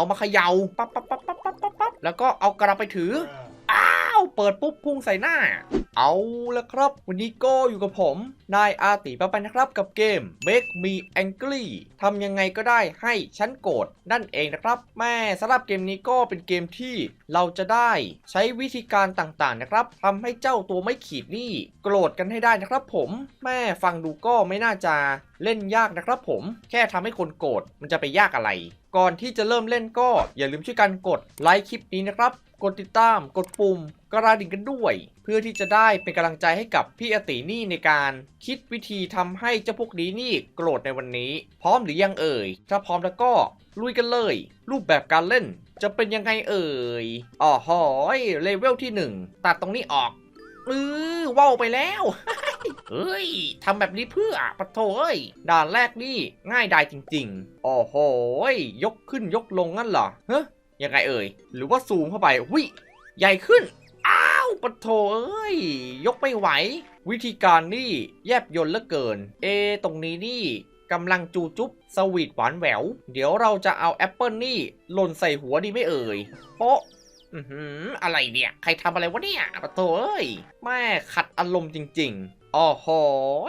เอามาเขย่าปั๊บปั๊บปั๊บปั๊บปั๊บปั๊บปั๊บแล้วก็เอากระไปถือ อ้าว เปิดปุ๊บพุ่งใส่หน้า เอาละครับ วันนี้ก็อยู่กับผม นายอาติปะไปนะครับกับเกม Make Me Angry ทำยังไงก็ได้ให้ฉันโกรธนั่นเองนะครับ แม่สำหรับเกมนี้ก็เป็นเกมที่เราจะได้ใช้วิธีการต่างๆนะครับทำให้เจ้าตัวไม่ขีดนี่โกรธกันให้ได้นะครับ ผมแม่ฟังดูก็ไม่น่าจะเล่นยากนะครับ ผมแค่ทำให้คนโกรธมันจะไปยากอะไร ก่อนที่จะเริ่มเล่นก็อย่าลืมช่วยกันกดไลค์คลิปนี้นะครับ กดติดตาม กดปุ่มกระดิ่งกันด้วย เพื่อที่จะได้เป็นกำลังใจให้กับพี่อตินี่ในการคิดวิธีทำให้เจ้าพวกนี้นี่โกรธในวันนี้ พร้อมหรือยังเอ่ย ถ้าพร้อมแล้วก็ลุยกันเลย รูปแบบการเล่นจะเป็นยังไงเอ่ยอ๋อหอยเลเวลที่ 1 ตัดตรงนี้ออกเออว่าวไปแล้ว เฮ้ยทำแบบนี้เพื่อปะโถเอ้ยด่านแรกนี่ง่ายดายจริงๆอ๋อโหยยกขึ้นยกลงงั้นเหรอเฮ้ยยังไงเอ่ย หรือว่าซูมเข้าไปวิใหญ่ขึ้น อ้าวปะโถเอ้ย ยกไม่ไหว วิธีการนี่แยบยนเหลือเกิน เอ ตรงนี้นี่กำลังจูจุ๊บสวีทหวานแหวว เดี๋ยวเราจะเอาแอปเปิลนี่หล่นใส่หัวดีไม่เอ่ยโป๊ะอือหืออะไรเนี่ย ใครทำอะไรวะเนี่ยปะโถเอ้ย แม่ขัดอารมณ์จริง ๆ อ๋อโห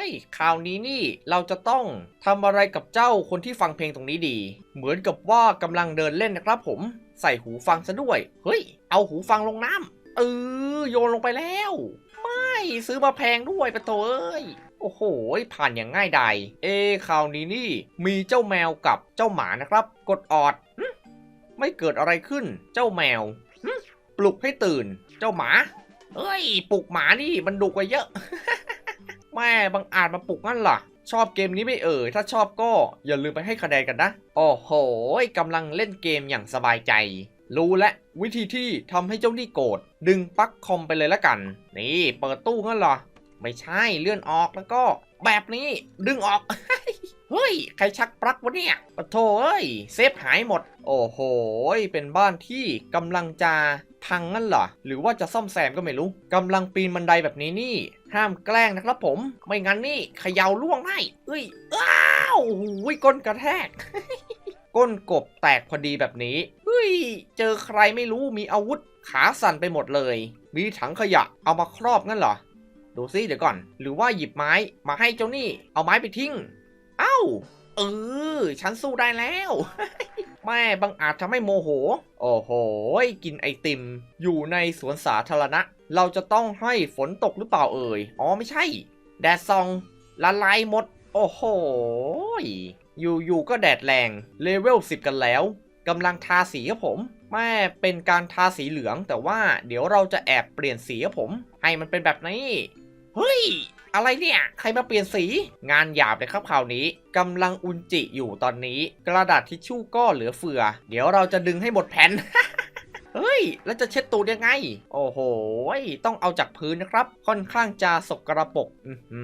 ยคราวนี้นี่เราจะต้องทำอะไรกับเจ้าคนที่ฟังเพลงตรงนี้ดี เหมือนกับว่ากำลังเดินเล่นนะครับผม ใส่หูฟังซะด้วย เฮ้ย เอาหูฟังลงน้ำเออโยนลงไปแล้ว ไม่ซื้อมาแพงด้วยปะโถเอ้ยโอ้โห ผ่านอย่างง่ายดายเอคราวนี้นี่ มีเจ้าแมวกับเจ้าหมานะครับ กดออด ไม่เกิดอะไรขึ้น เจ้าแมว ปลุกให้ตื่น เจ้าหมา เอ้ย ปลุกหมานี่มันดุกว่าเยอะ แม่บังอาจมาปลุกงั้นล่ะ ชอบเกมนี้ไม่เอ่ยถ้าชอบก็อย่าลืมไปให้คะแนนกันนะ โอ้โหกำลังเล่นเกมอย่างสบายใจ รู้และวิธีที่ทำให้เจ้านี่โกรธดึงปลั๊กคอมไปเลยละกัน นี่เปิดตู้งั้นเหรอ ไม่ใช่เลื่อนออกแล้วก็ แบบนี้ดึงออกเฮ้ย ใครชักปลั๊กวะเนี่ยปะโถเอ้ย เซฟหายหมด โอ้โห เป็นบ้านที่กำลังจะพังงั้นเหรอ หรือว่าจะซ่อมแซมก็ไม่รู้ กำลังปีนบันไดแบบนี้นี่ ห้ามแกล้งนะครับผม ไม่งั้นนี่เขย่าล่วงได้เอ้ย อ้าวโอ้โหก้นกระแทก ก้นกบแตกพอดีแบบนี้ เฮ้ย เจอใครไม่รู้มีอาวุธขาสั่นไปหมดเลย มีถังขยะเอามาครอบงั้นเหรอ ดูซิเดี๋ยวก่อน หรือว่าหยิบไม้มาให้เจ้านี่ เอาไม้ไปทิ้ง เอ้า เออ ฉันสู้ได้แล้ว แม่บังอาจทำให้โมโห โอ้โห กินไอติม อยู่ในสวนสาธารณะ เราจะต้องให้ฝนตกหรือเปล่าเอ่ย อ๋อไม่ใช่ แดดซอง ละลายหมด โอ้โห อยู่ๆก็แดดแรง เลเวล 10 กันแล้วกำลังทาสีครับผมแม่เป็นการทาสีเหลืองแต่ว่าเดี๋ยวเราจะแอบเปลี่ยนสีครับผม ให้มันเป็นแบบนี้ เฮ้ย อะไรเนี่ย ใครมาเปลี่ยนสี งานหยาบเลยครับคราวนี้กำลังอุนจิอยู่ตอนนี้ กระดาษทิชชู่ก็เหลือเฟือ เดี๋ยวเราจะดึงให้หมดแผ่นเฮ้ย แล้วจะเช็ดตูดยังไง โอ้โห ต้องเอาจากพื้นนะครับ ค่อนข้างจะสกระปกอื้อหื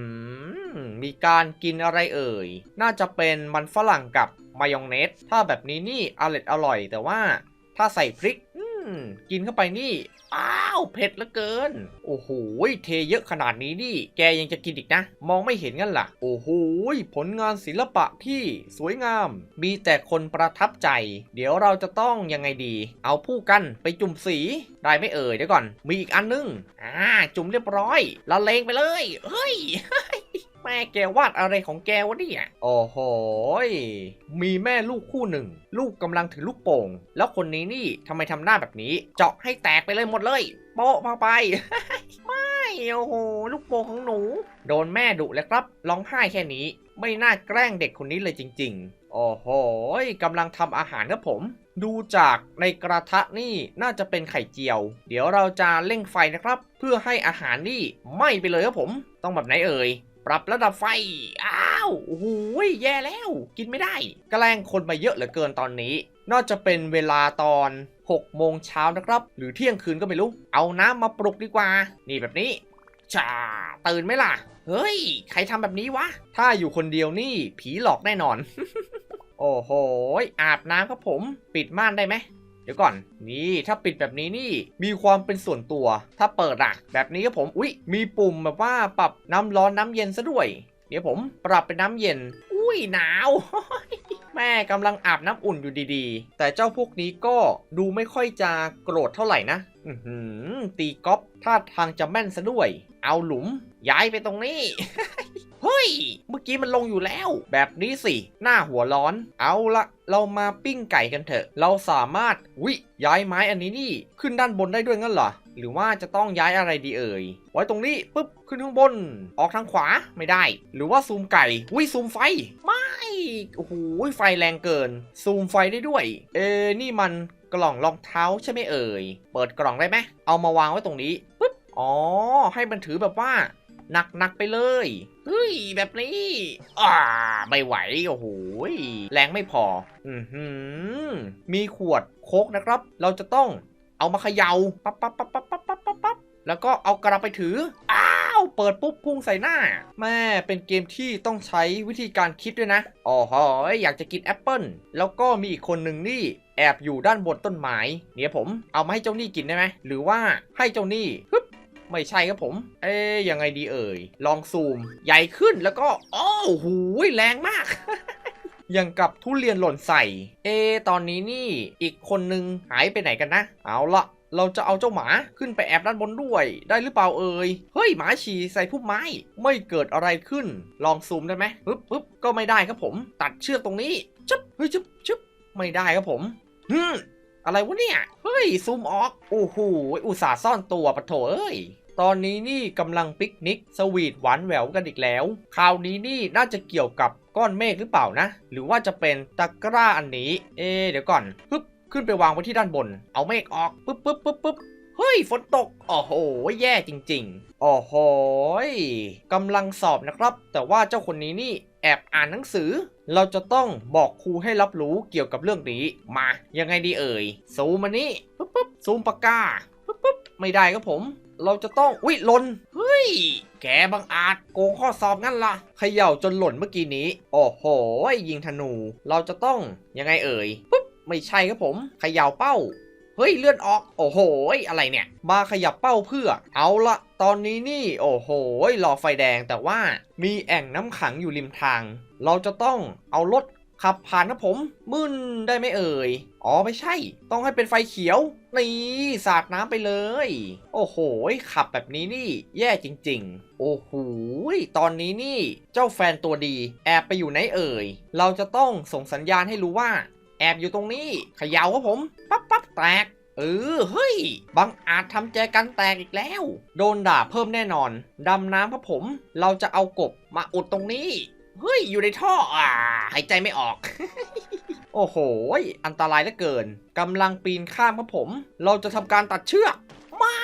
อมีการกินอะไรเอ่ย น่าจะเป็นมันฝรั่งกับมายองเนส ถ้าแบบนี้นี่อร่อยอร่อย แต่ว่าถ้าใส่พริก กินเข้าไปนี่ อ้าว เผ็ดเหลือเกิน โอ้โห เทเยอะขนาดนี้นี่ แกยังจะกินอีกนะ มองไม่เห็นงั้นล่ะ โอ้โห ผลงานศิลปะที่สวยงาม มีแต่คนประทับใจ เดี๋ยวเราจะต้องยังไงดี เอาผู้กันไปจุ่มสี ได้ไม่เอ่ยเดี๋ยวก่อน มีอีกอันนึง อ่า จุ่มเรียบร้อยละเลงไปเลย เฮ้ย แม่แกวาดอะไรของแกวะเนี่ยโอ้โหยมีแม่ลูกคู่หนึ่ง ลูกกำลังถือลูกโป่ง แล้วคนนี้นี่ทำไมทำหน้าแบบนี้ เจาะให้แตกไปเลยหมดเลย โป๊ะมาไป ไม่โอ้โห ลูกโป่งของหนู โดนแม่ดุเลยครับร้องไห้แค่นี้ ไม่น่าแกล้งเด็กคนนี้เลยจริง ๆ โอ้โหยกำลังทำอาหารครับผม ดูจากในกระทะนี่น่าจะเป็นไข่เจียว เดี๋ยวเราจะเร่งไฟนะครับ เพื่อให้อาหารนี่ไหม้ไปเลยครับผม ต้องแบบไหนเอ่ย ปรับระดับไฟ อ้าว โอ้โหยแย่แล้ว กินไม่ได้แกล้งคนมาเยอะเหลือเกินตอนนี้น่าจะเป็นเวลาตอน6โมงเช้านะครับ หรือเที่ยงคืนก็ไม่รู้ เอาน้ำมาปลุกดีกว่า นี่แบบนี้ชาตื่นไหมล่ะ เฮ้ย ใครทำแบบนี้วะ ถ้าอยู่คนเดียวนี่ ผีหลอกแน่นอน โอ้โห อาบน้ำครับผม ปิดม่านได้ไหม ดี๋ยวก่อน นี่ถ้าปิดแบบนี้นี่มีความเป็นส่วนตัว ถ้าเปิดอะแบบนี้ครับผมอุ๊ย มีปุ่มแบบว่าปรับน้ำร้อนน้ำเย็นซะด้วย เดี๋ยวผมปรับเป็นน้ำเย็น อุ้ยหนาวแม่กำลังอาบน้ำอุ่นอยู่ดีๆ แต่เจ้าพวกนี้ก็ดูไม่ค่อยจะโกรธเท่าไหร่นะอืตีก๊อปท่าทางจะแม่นซะด้วย เอาหลุมย้ายไปตรงนี้ เฮ้ย เมื่อกี้มันลงอยู่แล้ว แบบนี้สิ หน้าหัวร้อน เอาละเรามาปิ้งไก่กันเถอะ เราสามารถวิย้ายไม้อันนี้นี่ ขึ้นด้านบนได้ด้วยงั้นเหรอ หรือว่าจะต้องย้ายอะไรดีเอ่ย ไว้ตรงนี้ปุ๊บ ขึ้นข้างบน ออกทางขวาไม่ได้ หรือว่าซูมไก่วิซูมไฟ ไม่โอ้โหไฟแรงเกิน ซูมไฟได้ด้วย เอนี่มันกล่องรองเท้าใช่ไหมเอ่ย เปิดกล่องได้ไหม เอามาวางไว้ตรงนี้ปุ๊บ อ๋อ ให้มันถือแบบว่า หนักๆไปเลย เฮ้ย แบบนี้อ่าไม่ไหว โอ้โหแรงไม่พอ อืมมีขวดโคกนะครับ เราจะต้องเอามาเขยา่าปั๊บปั๊บปั๊บปั๊บปั๊บปั๊บปั๊บแล้วก็เอากระไปถือ อ้าว เปิดปุ๊บพุ่งใส่หน้า แม่เป็นเกมที่ต้องใช้วิธีการคิดด้วยนะอ๋อหอยอยากจะกินแอปเปิลแล้วก็มีอีกคนหนึ่งนี่แอบอยู่ด้านบนต้นไม้เนี่ยผมเอามาให้เจ้านี่กินได้ไหมหรือว่าให้เจ้านี่ ไม่ใช่ครับผม เอ๊ยยังไงดีเอ่ย ลองซูม ใหญ่ขึ้นแล้วก็โอ้โหแรงมากยังกับทุเรียนหล่นใส่ เอ ตอนนี้นี่อีกคนนึงหายไปไหนกันนะ เอาละเราจะเอาเจ้าหมาขึ้นไปแอบด้านบนด้วย ได้หรือเปล่าเอ่ย เฮ้ยหมาฉี่ใส่พุ่มไม้ ไม่เกิดอะไรขึ้น ลองซูมได้ไหมปึ๊บปึ๊บก็ไม่ได้ครับผม ตัดเชือกตรงนี้ จึ๊บ เฮ้ยจึ๊บจึ๊บไม่ได้ครับผมฮึม อะไรวะเนี่ย เฮ้ย ซูมออกโอ้โหอุตส่าห์ซ่อนตัวปะโถเอ้ย ตอนนี้นี่กำลังปิกนิก สวีทหวานแหววกันอีกแล้ว คราวนี้นี่น่าจะเกี่ยวกับก้อนเมฆหรือเปล่านะ หรือว่าจะเป็นตะกร้าอันนี้ เอะเดี๋ยวก่อนปึ๊บขึ้นไปวางไว้ที่ด้านบน เอาเมฆออกปึ๊บปึ๊บปึ๊บปึ๊บเฮ้ย ฝนตก โอ้โห แย่จริง ๆ โอ้โหกำลังสอบนะครับ แต่ว่าเจ้าคนนี้นี่ อบอ่านหนังสือ เราจะต้องบอกครูให้รับรู้เกี่ยวกับเรื่องนี้ มายังไงดีเอ่ย ซูมมานี่ปึ๊บปึ๊บซูมปากกาปึ๊บปึ๊บไม่ได้ครับผม เราจะต้องวิหล่นเฮ้ย แกบังอาจโกงข้อสอบงั้นล่ะเขย่าจนหล่นเมื่อกี้นี้ โอ้โห ยิงธนู เราจะต้องยังไงเอ่ยปึ๊บไม่ใช่ครับผมเขย่าเป้า เฮ้ยเลื่อนออก โอ้โหอะไรเนี่ย มาขยับเป้าเพื่อ เอาละตอนนี้นี่ โอ้โหรอไฟแดงแต่ว่ามีแอ่งน้ำขังอยู่ริมทาง เราจะต้องเอารถขับผ่านนะผมมึนได้ไหมเอ่ย อ๋อไม่ใช่ ต้องให้เป็นไฟเขียว นี่สาดน้ำไปเลย โอ้โห ขับแบบนี้นี่ แย่จริง ๆ โอ้โห ตอนนี้นี่ เจ้าแฟนตัวดี แอบไปอยู่ไหนเอ่ย เราจะต้องส่งสัญญาณให้รู้ว่า แอบอยู่ตรงนี้ ขย่าครับผม ปั๊บ แตก เออ เฮ้ย บังอาจทำแจกันแตกอีกแล้ว โดนด่าเพิ่มแน่นอน ดำน้ำครับผม เราจะเอากบมาอุดตรงนี้ เฮ้ย อยู่ในท่ออ่าหายใจไม่ออก โอ้โห อันตรายเหลือเกินกำลังปีนข้ามครับผม เราจะทำการตัดเชือกไม่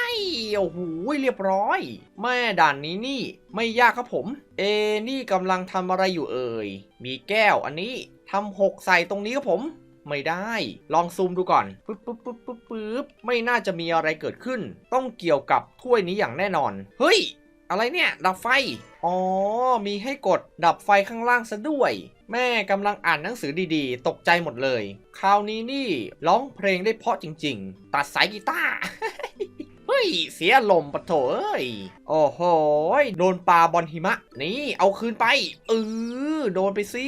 โอ้โหเรียบร้อย แม่ด่านนี้นี่ไม่ยากครับผม เอนี่กำลังทำอะไรอยู่เอ่ย มีแก้วอันนี้ทำหกใส่ตรงนี้ครับผม ไม่ได้ ลองซูมดูก่อนปึ๊บปึ๊บปึ๊บปึ๊บปึ๊บไม่น่าจะมีอะไรเกิดขึ้น ต้องเกี่ยวกับถ้วยนี้อย่างแน่นอน เฮ้ย อะไรเนี่ย ดับไฟ อ๋อ มีให้กดดับไฟข้างล่างซะด้วย แม่กำลังอ่านหนังสือดีๆ ตกใจหมดเลย คราวนี้นี่ร้องเพลงได้เพราะจริง ๆ ตัดสายกีตาร์ ฮ้ย เสียลมปะโถเอ้ย โอ้โหโดนปลาบอลหิมะ นี่เอาคืนไปเออโดนไปสิ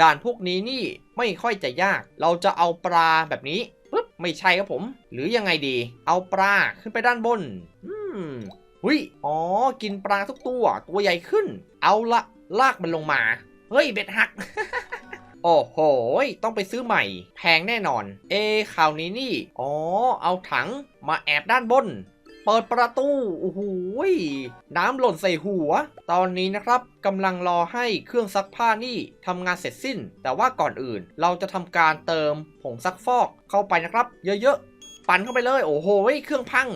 ด่านพวกนี้นี่ไม่ค่อยจะยาก เราจะเอาปลาแบบนี้ปึ๊บไม่ใช่ครับผม หรือยังไงดี เอาปลาขึ้นไปด้านบน อืมหุยอ๋อ กินปลาทุกตัว ตัวใหญ่ขึ้น เอาละลากมันลงมา เฮ้ย เบ็ดหัก โอ้โห ต้องไปซื้อใหม่ แพงแน่นอน เอะคราวนี้นี่ อ๋อ เอาถังมาแอบด้านบน เปิดประตู โอ้โหน้ำหล่นใส่หัว ตอนนี้นะครับกำลังรอให้เครื่องซักผ้านี่ทำงานเสร็จสิ้น แต่ว่าก่อนอื่น เราจะทำการเติมผงซักฟอกเข้าไปนะครับ เยอะๆ ปั่นเข้าไปเลย โอ้โห เครื่องพัง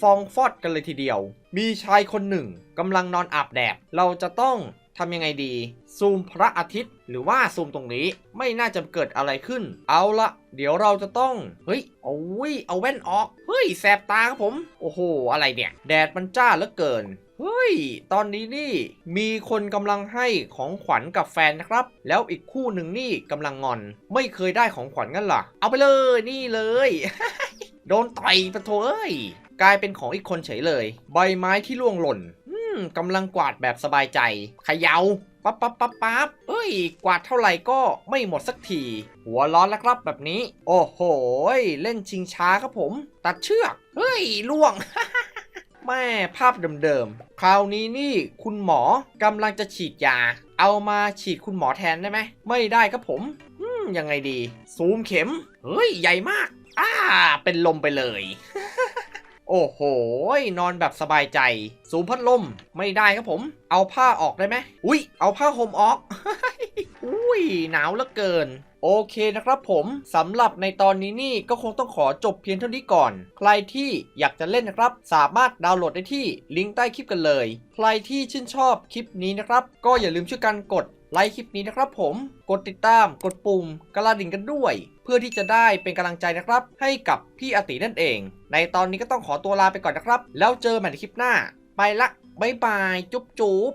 ฟองฟอดกันเลยทีเดียว มีชายคนหนึ่งกำลังนอนอาบแดด เราจะต้อง ทำยังไงดี ซูมพระอาทิตย์หรือว่าซูมตรงนี้ไม่น่าจะเกิดอะไรขึ้น เอาละเดี๋ยวเราจะต้อง เฮ้ยโอ้ยเอาแว่นออก เฮ้ย แสบตาครับผม โอ้โห อะไรเนี่ย แดดมันจ้าเหลือเกินเฮ้ย ตอนนี้นี่มีคนกำลังให้ของขวัญกับแฟนนะครับ แล้วอีกคู่หนึ่งนี่กำลังงอน ไม่เคยได้ของขวัญงั้นหรอเอาไปเลยนี่เลย โดนต่อยปะโถเอ้ย กลายเป็นของอีกคนเฉยเลย ใบไม้ที่ร่วงหล่น กำลังกวาดแบบสบายใจเขยาปั๊บปั๊บปั๊บปั๊บเอ้ย กวาดเท่าไหร่ก็ไม่หมดสักที หัวร้อนแล้วครับแบบนี้ โอ้โห เล่นชิงช้าครับผม ตัดเชือก เฮ้ย ล่วง แม่ภาพเดิมๆ คราวนี้นี่คุณหมอกำลังจะฉีดยา เอามาฉีดคุณหมอแทนได้ไหม ไม่ได้ครับผม อืมยังไงดี ซูมเข็ม เฮ้ย ใหญ่มาก อ้า เป็นลมไปเลย โอ้โห นอนแบบสบายใจ สูมพัดลม ไม่ได้ครับผม เอาผ้าออกได้ไหม อุ้ย เอาผ้าห่มออก อุ้ย หนาวเหลือเกินโอเคนะครับผมสำหรับในตอนนี้นี่ก็คงต้องขอจบเพียงเท่านี้ก่อน ใครที่อยากจะเล่นนะครับ สามารถดาวน์โหลดได้ที่ลิงก์ใต้คลิปกันเลย ใครที่ชื่นชอบคลิปนี้นะครับ ก็อย่าลืมช่วยกันกด ไลค์คลิปนี้นะครับผม กดติดตาม กดปุ่มกระดิ่งกันด้วย เพื่อที่จะได้เป็นกำลังใจนะครับ ให้กับพี่อตินั่นเอง ในตอนนี้ก็ต้องขอตัวลาไปก่อนนะครับ แล้วเจอกันใหม่ในคลิปหน้า ไปละบายบาย จุ๊บจุ๊บ